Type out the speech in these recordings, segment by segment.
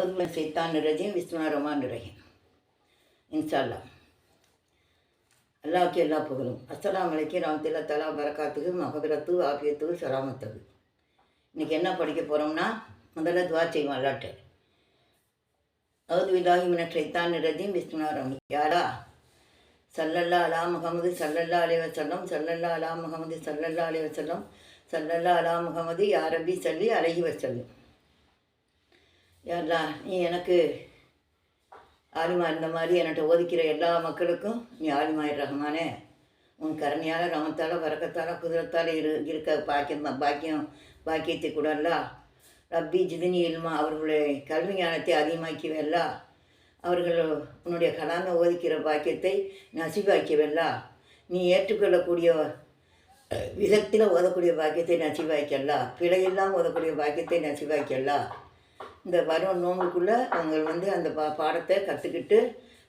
சைத்தான் ரஜீம் விஸ்வனா ரமான் ரஹீம் இன்ஷால்லா அல்லாவுக்கு எல்லா புகழும். அஸ்லாம் வலைக்கு ராமத்தில்லா தலா பரக்காத்துக்கு மகபிரத்து ஆபியத்து சலாமத்தது இன்றைக்கி என்ன படிக்க போகிறோம்னா முதல்ல துவா செய்வோம் அல்லாட்டு. அவது விலாஹி மின சைத்தான் ரஜீம் விஸ்வனா ரமி யாரா? சல்லல்லா அலா முகமது சல்லல்லா அலி வசல்லம் சல்லல்லா அலா முகமது சல்லல்லா அலி வசல்லம் சல்லல்லா அலா முகமது யாரபி சல்லி அலஹி வசல்லம் யாரா நீ எனக்கு ஆலிமா இருந்த மாதிரி என்கிட்ட ஒதுக்கிற எல்லா மக்களுக்கும் நீ ஆலிமாயிர் ரஹ்மானே. உன் கருணையால் ரமத்தால் வரக்கத்தால் குதிரத்தால் இரு இருக்க பாக்கியம் பாக்கியம் பாக்கியத்தை கூடல்லா ரப்பி ஜிதினி இல்மா அவர்களுடைய கல்வி ஞானத்தை அதிகமாக்கியவல்லா. அவர்கள் உன்னுடைய கலாமை ஓதிக்கிற பாக்கியத்தை நசிவாக்கியவல்லா. நீ ஏற்றுக்கொள்ளக்கூடிய விதத்தில் ஓதக்கூடிய பாக்கியத்தை நசிவாய்க்கல்லா பிழையெல்லாம் ஓதக்கூடிய பாக்கியத்தை நசிவாய்க்கல்லா இந்த வரும் நோம்புக்குள்ளே அவங்க வந்து அந்த பா பாடத்தை கற்றுக்கிட்டு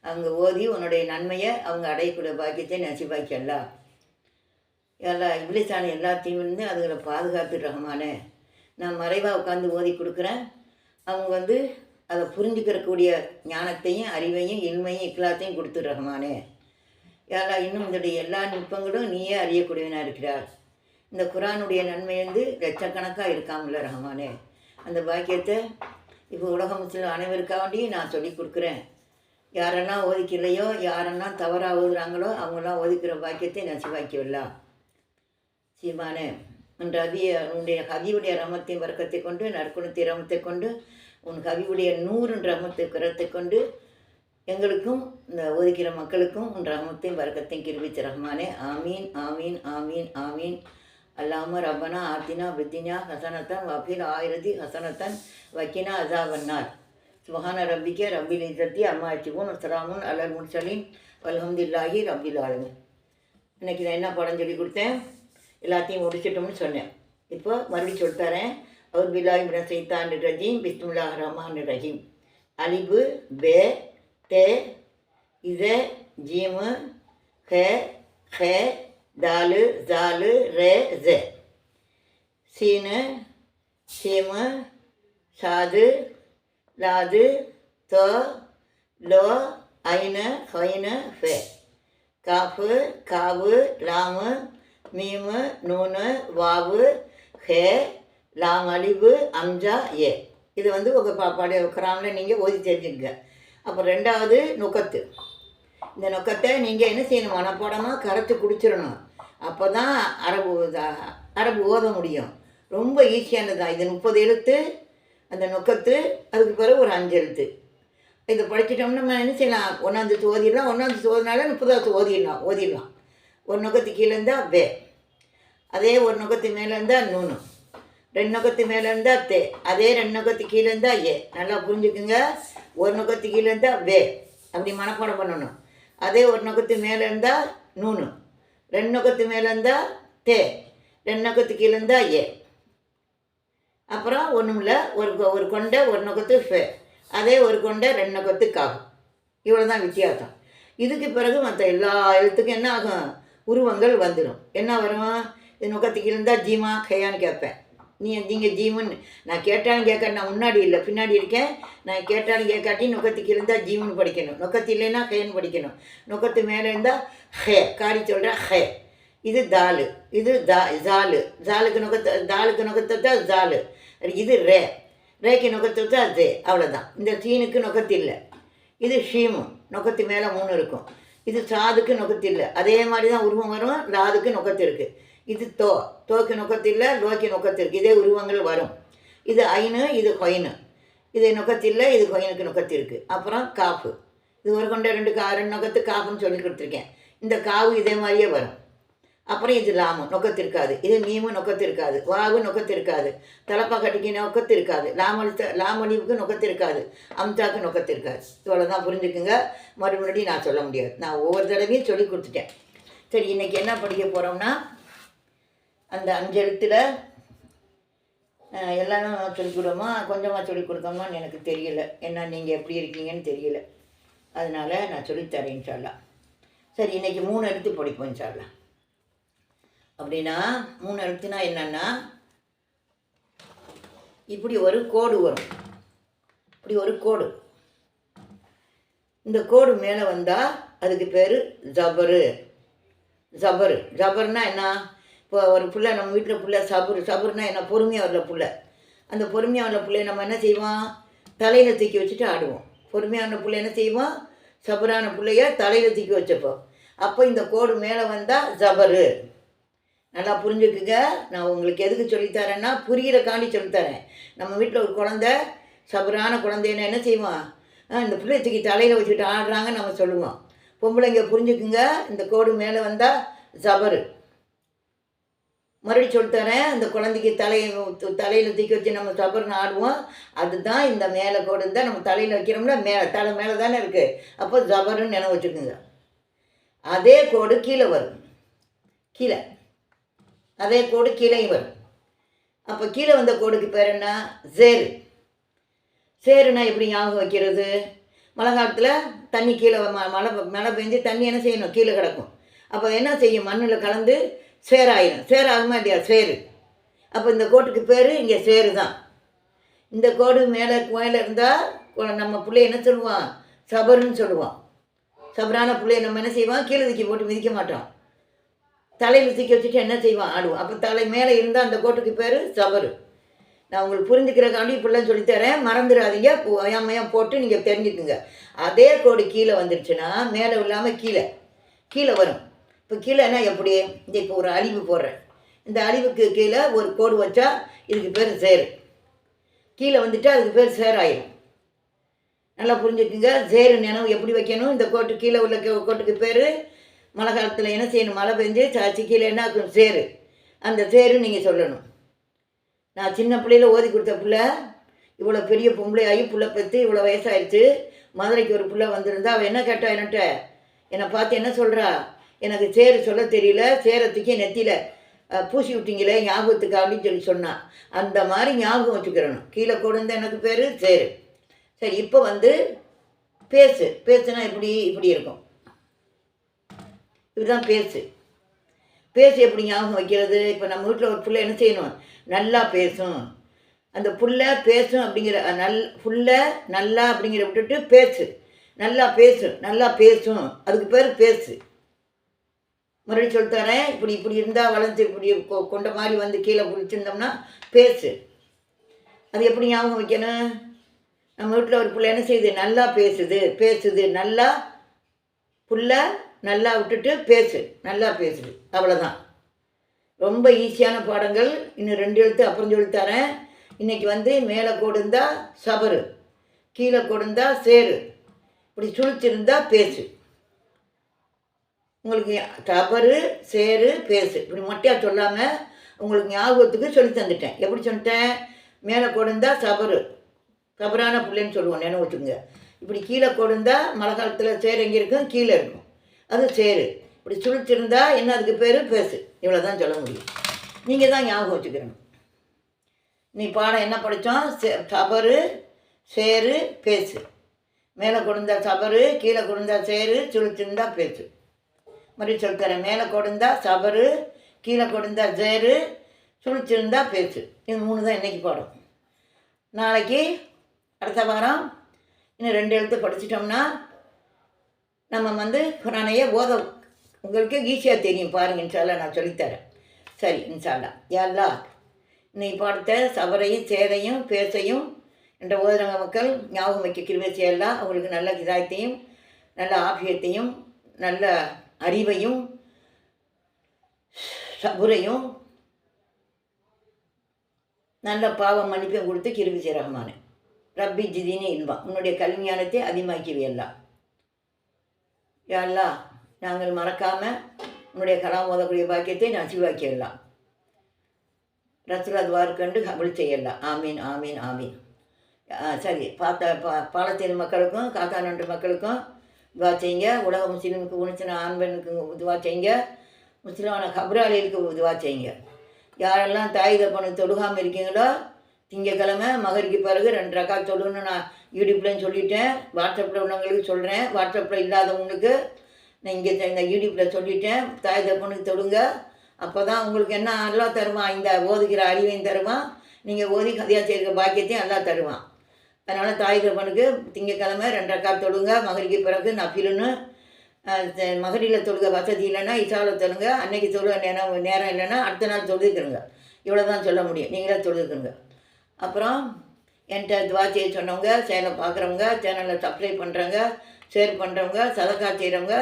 அவங்க ஓதி உன்னுடைய நன்மையை அவங்க அடையக்கூடிய பாக்கியத்தை நசிவாய்க்கல்லா எல்லா இவ்வளிச்சான எல்லாத்தையும் வந்து அதுகளை பாதுகாத்து ரகமானே. நான் மறைவாக உட்காந்து ஓதி கொடுக்குறேன். அவங்க வந்து அதை புரிஞ்சுக்கிறக்கூடிய ஞானத்தையும் அறிவையும் இன்மையும் இக்கலாத்தையும் கொடுத்து ரகமானே. எல்லா இன்னும் இதோடைய எல்லா நுட்பங்களும் நீயே அறியக்கூடியவனாக இருக்கிறார். இந்த குரானுடைய நன்மை வந்து லட்சக்கணக்காக இருக்காமல்ல ரஹமானே அந்த பாக்கியத்தை இப்போ உலக முஸ்லீம் அனைவருக்காண்டியும் நான் சொல்லி கொடுக்குறேன். யாரெல்லாம் ஒதுக்கலையோ யாரெல்லாம் தவறாக ஓதுறாங்களோ அவங்களாம் ஒதுக்கிற பாக்கியத்தை நான் சிவாக்கிவிடலாம் சீமானே உன் ரவி உன்னுடைய கவியுடைய ரமத்தையும் வர்க்கத்தை கொண்டு நற்குணத்தை ரமத்தை கொண்டு உன் கவியுடைய நூறுன் ரமத்தை கரத்தை கொண்டு எங்களுக்கும் இந்த ஒதுக்கிற மக்களுக்கும் உன் ரகமத்தையும் வர்க்கத்தையும் கிருபிச்ச ரஹ்மானே ஆமீன் ஆமீன் ஆமீன் ஆமீன். அல்லாம ரப்பனா ஆத்தினா பித்தினா ஹசனத்தன் வஃபீல் ஆயிரத்தி ஹசனத்தன் வக்கினா அசாவன்னார் சுபஹான ரப்பிக்கே ரப்பில் இசத்தி அம்மா அச்சிபூன் அஸ்லாமுன் அலல் முர்சலின் வல்ஹம்துல்லாஹி ரப்பில் ஆலமின் இன்னைக்கு நான் என்ன படம் சொல்லி கொடுத்தேன் எல்லாத்தையும் முடிச்சிட்டோம்னு சொன்னேன் இப்போ மறுபடியும் சொல்லித்தரேன் அவர் பிலாய் மின சைத்தான் ரஜீம் பிஸ்முல்லா ரஹ்மான் ரஹீம் அலிபு பே தே இச ஜீமு ஹே ஹே தாலு ஜாலு ரே ஜே. சீனு சீமு சாது லாது தோ லோ ஐனு ஹொயினு ஃபே. காஃபு காவு லாமு மீமு நூனு வாவு ஹே லாம் அலிபு அம்ஜா ஏ. இது வந்து உங்கள் பாப்பாடு பழைய நீங்கள் ஓதி தெரிஞ்சுங்க அப்புறம் ரெண்டாவது நுக்கத்து இந்த நொக்கத்தை நீங்கள் என்ன செய்யணும்? மனப்பாடமாக கரைச்சி குடிச்சிடணும். அப்போ தான் அரபு அரபு ஓத முடியும். ரொம்ப ஈஸியானது தான் இது முப்பது எழுத்து அந்த நொக்கத்து அதுக்கு பிறகு ஒரு அஞ்சு எழுத்து. இதை படிச்சிட்டோம்னா நம்ம என்ன செய்யலாம்? ஒன்றாந்து ஓதிடலாம். ஒன்றாந்து ஓதினால முப்பதாவது ஓதிடலாம். ஓதிடலாம். ஒரு நொக்கத்து கீழே இருந்தால் வே. அதே ஒரு நொக்கத்து மேலே இருந்தால் நூனு. ரெண்டு நொக்கத்து மேலே இருந்தால் தே. அதே ரெண்டு நொக்கத்து கீழே இருந்தால் ஏ. நல்லா புரிஞ்சுக்குங்க. ஒரு நொக்கத்து கீழே இருந்தால் வே. அப்படி மனப்பாடம் பண்ணணும். அதே ஒரு நொக்கத்து மேலே இருந்தால் நூனு. ரெண்டு நொக்கத்து மேலே இருந்தால் தே. ரெண்டு நொக்கத்து கீழே இருந்தால் ஏ. அப்புறம் ஒன்றுமில்ல ஒரு கொ- ஒரு கொண்டை ஒரு நொக்கத்து ஃபே. அதே ஒரு கொண்டை ரெண்டு நொக்கத்து காவு. இவ்வளோ தான் வித்தியாசம். இதுக்கு பிறகு மற்ற எல்லா எழுத்துக்கும் என்ன ஆகும்? உருவங்கள் வந்துடும் என்ன வரும்? இது நுக்கத்துக்கு இருந்தால் ஜீமா கையான்னு கேட்பேன். நீ நீங்கள் ஜீமுன்னு நான் கேட்டாலும் கேட்க நான் முன்னாடி இல்லை பின்னாடி இருக்கேன். நான் கேட்டாலும் கேட்காட்டி நுக்கத்துக்கு இருந்தால் ஜீமுன்னு படிக்கணும். நுக்கத்து இல்லைன்னா ஹேன்னு படிக்கணும். நுக்கத்து மேலே இருந்தால் ஹே காரி சொல்கிறேன் ஹே. இது தாலு. இது தா ஜாலு ஜாலுக்கு நுகத்தை தாலுக்கு நுகத்தை தான் ஜாலு இது ரே. ரேக்கு நுகத்தை தான் ஜே அவ்வளோதான் இந்த சீனுக்கு நுகத்து இல்லை. இது ஷீமு. நுகத்து மேலே மூணு இருக்கும். இது சாதுக்கு நுகத்து இல்லை. அதே மாதிரி தான் உருவம் வரும். லாதுக்கு நுகத்து இருக்குது இது தோ தோக்கு நுக்கத்தில் இல்லை நுக்கத்திற்கு இதே உருவங்கள் வரும். இது ஐனு இது கொயினு இது நுக்கத்தில் இது கொயினுக்கு நுக்கத்திற்கு அப்புறம் காப்பு இது ஒரு கொண்ட ரெண்டு கா ரெண்டு நுக்கத்து காப்புன்னு சொல்லி கொடுத்துருக்கேன். இந்த காவு இதே மாதிரியே வரும். அப்புறம் இது லாமு நொக்கத்து இருக்காது இது மீமு நொக்கத்து இருக்காது வாவு நொக்கத்து இருக்காது தலப்பா கட்டிக்கு நொக்கத்து இருக்காது லாமொழித்த லாமொழிவுக்கு நொக்கத்து இருக்காது அம்தாக்கு நொக்கத்து இருக்காது இவ்வளோ தான் புரிஞ்சுக்குங்க. மறுபடியும் நான் சொல்ல முடியாது. நான் ஒவ்வொரு தடவையும் சொல்லி கொடுத்துட்டேன். சரி இன்றைக்கி என்ன படிக்க போகிறோம்னா அந்த அஞ்சு எழுத்தில் எல்லாரும் சொல்லிக் கொடுமா கொஞ்சமாக சொல்லிக் கொடுக்கணுமான்னு எனக்கு தெரியல. ஏன்னா நீங்கள் எப்படி இருக்கீங்கன்னு தெரியல. அதனால் நான் சொல்லித்தரேன் சொல்லலாம் சரி இன்றைக்கி மூணு எழுத்து படிப்போம் சொல்லலாம் அப்படின்னா மூணு எழுத்துனா என்னென்னா இப்படி ஒரு கோடு வரும். இப்படி இப்படி ஒரு கோடு. இந்த கோடு மேலே வந்தால் அதுக்கு பேர் ஜபரு. ஜபரு. ஜபர்னா என்ன? இப்போ ஒரு புள்ள நம்ம வீட்டில் புள்ள சபுரு சபுருனா என்ன? பொறுமையாக வரல புள்ள. அந்த பொறுமையாக வரல பிள்ளைய நம்ம என்ன செய்வோம்? தலையில் தூக்கி வச்சுட்டு ஆடுவோம். பொறுமையான பிள்ளை என்ன செய்வோம்? சபரான பிள்ளைய தலையில் தூக்கி வச்சப்போம். அப்போ இந்த கோடு மேலே வந்தால் ஜபரு நல்லா புரிஞ்சுக்குங்க. நான் உங்களுக்கு எதுக்கு சொல்லித்தரேன்னா புரிகிறக்காண்டி சொல்லித்தரேன் நம்ம வீட்டில் ஒரு குழந்த சபரான குழந்தைன்னா என்ன செய்வோம்? ஆ, இந்த பிள்ளை தூக்கி தலையில் வச்சுட்டு ஆடுறாங்கன்னு நம்ம சொல்லுவோம். பொம்பளைங்க புரிஞ்சுக்குங்க. இந்த கோடு மேலே வந்தால் ஜபரு மறுபடியும் சொல்லித்தரேன் அந்த குழந்தைக்கு தலையை தலையில் தூக்கி வச்சு நம்ம சபர்னு ஆடுவோம். அதுதான் இந்த மேலே கோடு இருந்தால் நம்ம தலையில் வைக்கிறோம்னா மேலே தலை மேலே தானே இருக்குது அப்போ ஜபருன்னு நினைவு வச்சுக்கோங்க. அதே கோடு கீழே வரும். கீழே. அதே கோடு கீழே வரும். அப்போ கீழே வந்த கோடுக்கு பேர் என்ன? சேரு. சேருனா எப்படி ஞாபகம் வைக்கிறது? மழை காலத்தில் தண்ணி கீழே ம மழை மழை பெஞ்சு தண்ணி என்ன செய்யணும்? கீழே கிடக்கும். அப்போ என்ன செய்யும்? மண்ணில் கலந்து சேராயிரும். சேராகுமா இல்லையா சேரு. அப்போ இந்த கோட்டுக்கு பேர் இங்கே சேரு தான் இந்த கோடு மேலே மேலே இருந்தால் நம்ம பிள்ளை என்ன சொல்லுவான்? சபருன்னு சொல்லுவான். சபரான பிள்ளைய நம்ம என்ன செய்வான்? கீழே தூக்கி போட்டு மிதிக்க மாட்டோம் தலையில் தூக்கி வச்சுட்டு என்ன செய்வான்? ஆடுவோம் அப்போ தலை மேலே இருந்தால் அந்த கோட்டுக்கு பேர் சபரு. நான் உங்களுக்கு புரிஞ்சுக்கிறக்காண்டி இப்படிலாம் சொல்லித்தரேன் மறந்துடாதீங்க. அயாமையாக போட்டு நீங்கள் தெரிஞ்சுக்குங்க. அதே கோடு கீழே வந்துருச்சுன்னா மேலே இல்லாமல் கீழே. கீழே வரும். இப்போ கீழேனா எப்படி? இந்த இப்போ ஒரு அழிவு போடுறேன். இந்த அழிவுக்கு கீழே ஒரு கோடு வச்சா இதுக்கு பேர் சேரு. கீழே வந்துட்டா அதுக்கு பேர் சேராயிரும். நல்லா புரிஞ்சுக்குங்க. சேரு நினைவு எப்படி வைக்கணும்? இந்த கோட்டு கீழே உள்ள கோட்டுக்கு பேர் மழை காலத்தில் என்ன செய்யணும்? மழை பெஞ்சு சாச்சி கீழே என்ன சேரு. அந்த சேரு நீங்கள் சொல்லணும். நான் சின்ன பிள்ளையில் ஓதி கொடுத்த பிள்ளை இவ்வளோ பெரிய பொம்பளை ஆகி புள்ள பெற்று இவ்வளோ வயசாயிடுச்சு மதுரைக்கு ஒரு பிள்ளை வந்திருந்தா அவள் என்ன கேட்டா என்னட்ட? என்னை பார்த்து என்ன சொல்கிறா எனக்கு சேர சொல்ல தெரியல சேரத்துக்கே நெத்தியில் பூசி விட்டீங்களே ஞாபகத்துக்கு அப்படின்னு சொல்லி சொன்னான் அந்த மாதிரி ஞாபகம் வச்சுக்கிறணும். கீழே கொடுந்த எனக்கு பேர் சேரு சரி இப்போ வந்து பேசு. பேசுனா இப்படி இப்படி இருக்கும். இதுதான் பேசு. பேசு எப்படி ஞாபகம் வைக்கிறது? இப்போ நம்ம வீட்டில் ஒரு பிள்ளை என்ன செய்யணும்? நல்லா பேசும். அந்த புள்ள பேசும் அப்படிங்கிற நல் புள்ள நல்லா அப்படிங்கிற விட்டுட்டு பேசு. நல்லா பேசும் நல்லா பேசும். அதுக்கு பேர் பேசு. மறுபடியும் சொல்லித்தரேன் இப்படி இப்படி இருந்தால் வளர்ந்து இப்படி கொ- கொண்ட மாதிரி வந்து கீழே பிடிச்சிருந்தோம்னா பேசு. அது எப்படி ஞாபகம் வைக்கணும்? நம்ம வீட்டில் ஒரு பிள்ளை என்ன செய்யுது? நல்லா பேசுது பேசுது நல்லா புள்ள நல்லா விட்டுட்டு பேசு நல்லா பேசுது அவ்வளோதான் ரொம்ப ஈஸியான பாடங்கள். இன்னும் ரெண்டு எழுத்து அப்புறம் சொல்லித்தரேன். இன்றைக்கி வந்து மேலே கொடுந்தா சபரு கீழே கொடுந்தா சேரு. இப்படி சுழிச்சிருந்தா பேசு. உங்களுக்கு சபரு சேரு பேசு. இப்படி மொட்டையாக சொல்லாமல் உங்களுக்கு ஞாபகத்துக்கு சொல்லி தந்துட்டேன். எப்படி சொல்லிட்டேன்? மேலே கொடுந்தா சபரு சபரான பிள்ளைன்னு சொல்லுவோம் நினைவு வச்சுக்கோங்க. இப்படி கீழே கொடுந்தா மழை காலத்தில் சேரு எங்கே இருக்கும்? கீழே இருக்கும். அது சேரு இப்படி சுழிச்சிருந்தா என்ன அதுக்கு பேர்? பேசு. இவ்வளோ தான் சொல்ல முடியும். நீங்கள் தான் ஞாபகம் வச்சுக்கிறணும் நீ பாடம் என்ன படித்தோம்? சபரு சேரு பேசு. மேலே கொடுந்தா சபரு கீழே கொடுந்தா சேரு சுழிச்சிருந்தா பேசு. மறுபடியும் சொல்லித்தரேன் மேலே கொடுந்தா சபரு கீழே கொடுந்தா சேரு சுழிச்சிருந்தா பேச்சு. இது மூணு தான் இன்றைக்கி பாடம். நாளைக்கு அடுத்த வாரம் இன்னும் ரெண்டு எழுத்து படிச்சிட்டோம்னா நம்ம வந்து குரானையே ஓத உங்களுக்கு ஈஸியாக தெரியும் பாருங்க இன்ஷால்லா நான் சொல்லித்தரேன். சரி இன்ஷால்லா யாருலா இன்னைக்கு பாடத்தை சபரையும் சேரையும் பேசையும் என்ற ஓதுறவங்க மக்கள் ஞாபகம் வைக்க கிருவை செய்யலாம் அவங்களுக்கு நல்ல இதாயத்தையும் நல்ல ஆபியத்தையும் நல்ல அறிவையும் சபுரையும் நல்ல பாவம் மன்னிப்பையும் கொடுத்து கிருவி ரஹ்மான். ரப்பி ஜிதினி இன்பம். உன்னுடைய கல்விஞானத்தை அதிகமாக்கி எல்லாம் யாழ்லா நாங்கள் மறக்காமல் உன்னுடைய கலாம் ஓதக்கூடிய பாக்கியத்தை நசிவாக்கிடலாம் ரசுலத்வார் கண்டு கபல் செய்யலாம் ஆமீன் ஆமீன் ஆமீன். சரி பார்த்தா பா பாலத்தீன் மக்களுக்கும் காத்தானண்டு மக்களுக்கும் துவா செய்யுங்க உலக முஸ்லீமுக்கு உணர்ச்சின ஆண் பெண்ணுக்கு துவா செய்யுங்க முஸ்லீமான கபராளிகளுக்கு துவா செய்யுங்க. யாரெல்லாம் தாய் தப்பனுக்கு தொழுகாமல் இருக்கீங்களோ திங்கக்கிழமை மகரிக்கு பிறகு ரெண்டு ரக்கா தொழுன்னு நான் யூடியூப்லேயும் சொல்லிட்டேன் வாட்ஸ்அப்பில் உள்ளவங்களுக்கு சொல்கிறேன் வாட்ஸ்அப்பில் இல்லாதவங்களுக்கு நான் இங்கே இந்த யூடியூப்பில் சொல்லிட்டேன் தாய் தப்பனுக்கு தொழுங்க. அப்போ தான் உங்களுக்கு என்ன எல்லாம் தருவான் இந்த ஓதுகிற அறிவையும் தருவான் நீங்கள் ஓதி கதையாக செய்கிற பாக்கியத்தையும் எல்லாம் தருவான். அதனால் தாய் தகப்பனுக்கு திங்கக்கிழமை ரெண்டரை ரக்காத் தொழுங்க மகரிக்கு பிறகு நஃபிலுன்னு மகரியில் தொழுக வசதி இல்லைன்னா இசாவில் தொழுங்க அன்னைக்கு தொழுக நேரம் நேரம் இல்லைன்னா அடுத்த நாள் தொழுதுக்கிறங்க இவ்வளோ தான் சொல்ல முடியும். நீங்களே தொழுதுக்கிறங்க அப்புறம் என்கிட்ட துவா செய்ய சொன்னவங்க சேலை பார்க்குறவங்க சேனலில் சப்ஸ்கிரைப் பண்ணுறவங்க ஷேர் பண்ணுறவங்க சதக்கா செய்கிறவங்க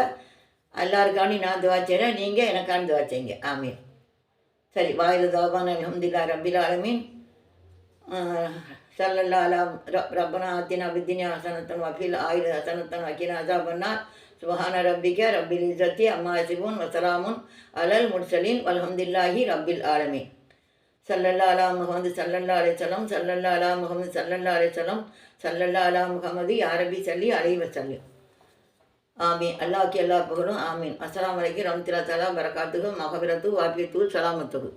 எல்லாருக்காண்டி நான் துவா செய்கிறேன் நீங்கள் எனக்கான துவா செய்யுங்க. ஆமீன். சரி வாயில் தாபான் அலமதுல்லா ரபில் ஆலமீன். சல்லல்லாலாம் அலா ரப் ரப்பனா ஆத்தினா வித்தினி ஹசனத்தன் வக்கீல் ஆயுத ஹசனத்தன் வக்கீல் அசாபன்னா சுபஹான ரப்பிக்க ரப்பில் இசத்தி அம்மா சிபுன் வசலாமுன் அலல் முர்சலின் வல்ஹம்தில்லாஹி ரப்பில் ஆலமீன். சல்லல்லா அலா முகமது சல்லல்லா அலைச்சலம் சல்லல்லா அலா முகமது சல்லல்லா அலைச்சலம் சல்லல்லா அலா முகமது யாரபி சல்லி அலைவ சல்லி ஆமீன். அல்லாஹ்க்கு எல்லா புகழும் ஆமீன். அஸ்லாம் வலைக்கு ரம்திலா தலா பரகாத்துஹு மகபிரத்து வாபியத்து சலாமத்துக்கு